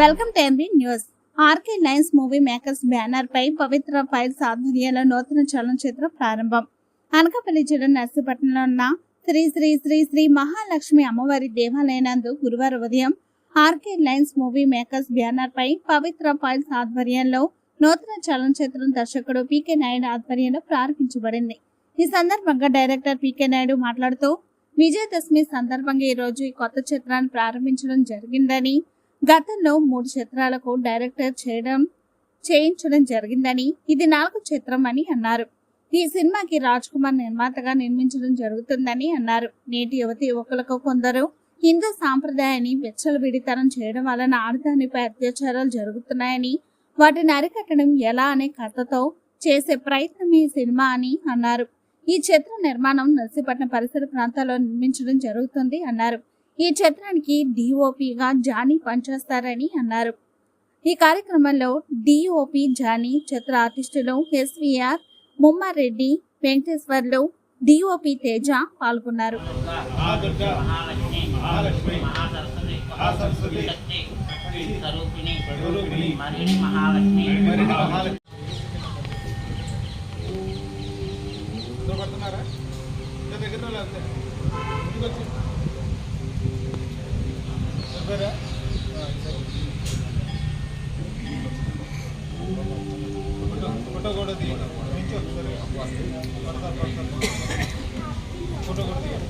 Welcome to MB news. RK lines movie makers banner pi Pavitra files ఆధ్వర్యంలో నూతన చలనచిత్ర ప్రారంభం. అనకాపల్లి జిల్లా నర్సీపట్నంలో ఉన్న శ్రీ శ్రీ శ్రీ శ్రీ మహాలక్ష్మి అమ్మవారి దేవాలయనందు గురువారం ఉదయం RK lines movie makers banner పై పవిత్ర ఫైల్స్ ఆధ్వర్యంలో నూతన చలనచిత్రం దర్శకుడు పీకే నాయుడు ఆధ్వర్యంలో ప్రారంభించబడింది. ఈ సందర్భంగా డైరెక్టర్ పీకే నాయుడు మాట్లాడుతూ విజయదశమి సందర్భంగా ఈ రోజు ఈ కొత్త చిత్రాన్ని ప్రారంభించడం జరిగిందని గతంలో మూడు చిత్రాలకు డైరెక్టర్ చేయడం చేయించడం జరిగిందని ఇది నాలుగు చిత్రం అని అన్నారు. ఈ సినిమాకి రాజ్ కుమార్ నిర్మాతగా నిర్మించడం జరుగుతుందని అన్నారు. నేటి యువతి యువకులకు కొందరు హిందూ సాంప్రదాయాన్ని విచ్చలవిడితనం చేయడం వలన ఆడదానిపై అత్యాచారాలు జరుగుతున్నాయని వాటిని అరికట్టడం ఎలా అనే కథతో చేసే ప్రయత్నం ఈ సినిమా అని అన్నారు. ఈ చిత్ర నిర్మాణం నర్సీపట్నం పరిసర ప్రాంతాల్లో నిర్మించడం జరుగుతుంది అన్నారు. ఈ చిత్రానికి డిఓపిగా జానీ పనిచేస్తారని అన్నారు. ఈ కార్యక్రమంలో డిఓపి జానీ చిత్ర ఆర్టిస్టులు ఎస్విఆర్ ముమ్మారెడ్డి వెంకటేశ్వర్లు డిఓపి తేజ పాల్గొన్నారు. దగ్గర. ఫోటో కూడా తీయండి నించో సరే పడతారు పడతారు ఫోటో కూడా తీయండి?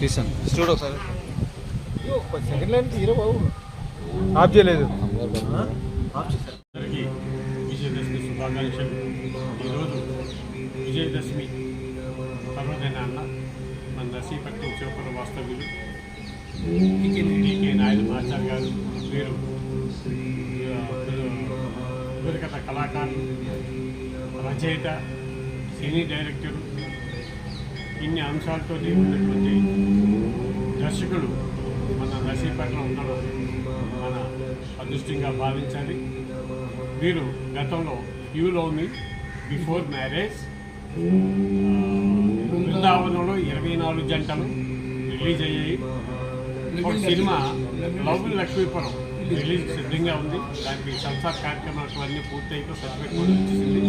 తీసాను స్టూడియో ఒకసారి సెకండ్లు అంటే హీరో బాబు. ఆఫ్ చేయలేదు. ఆఫ్ చేశారు. విజయదశమి శుభాకాంక్షలు. ఈరోజు విజయదశమి పర్వదినాన్న మన నర్సీపట్నం చివపల వాస్తవ్యులు డికే నాయుడు మాస్టర్ గారు మీరు ఆ, కళాకారులు రచయిత సినీ డైరెక్టరు ఇన్ని అంశాలతో ఉన్నటువంటి దర్శకులు మన నర్సీపట్నం ఉండడం మన అదృష్టంగా భావించాలి వీరు గతంలో you love me before marriage బృందావనంలో ఇరవై నాలుగు జంటలు రిలీజ్ అయ్యాయి. ఒక సినిమా లవ్ లక్ష్మీపురం. రిలీజ్ సిద్ధంగా ఉంది. దానికి సంసార కార్యక్రమాలు అన్నీ పూర్తయితో సర్టిఫికేట్ కూడా వచ్చేసింది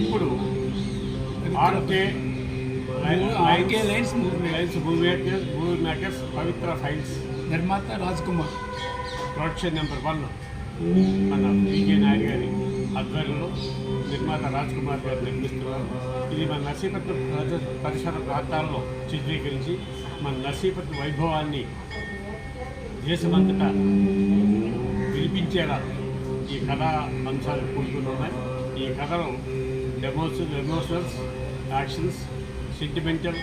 ఇప్పుడు RK RK lines lines movie. Makers movie makers Pavitra files. నిర్మాత Raj Kumar. Production number one మన పీకే నాయుడు గారి ఆధ్వర్యంలో నిర్మాత రాజ్ కుమార్ గారు నిర్మిస్తున్నారు. ఇది మన నర్సీపట్నం పరిసర ప్రాంతాల్లో చిత్రీకరించి మన నర్సీపట్నం వైభవాన్ని దేశమంతటా వినిపించేలా ఈ కథా అంశాలు కూడుకుంటున్నాయి ఈ కథలు డెమోస్ ఎమోషనల్స్ యాక్షన్స్ సెంటిమెంటల్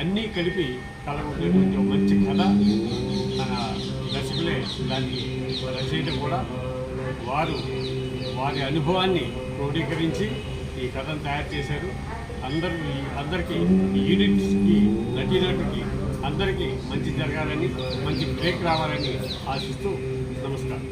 అన్నీ కలిపి కలగొట్టేటువంటి మంచి కథ మన దర్శకులే దాన్ని రచయిత కూడా వారు వారి అనుభవాన్ని క్రోడీకరించి ఈ కథను తయారు చేశారు. అందరూ అందరికీ ఈ యూనిట్స్కి అందరికీ మంచి జరగాలని మంచి బ్రేక్ రావాలని ఆశిస్తూ నమస్కారం.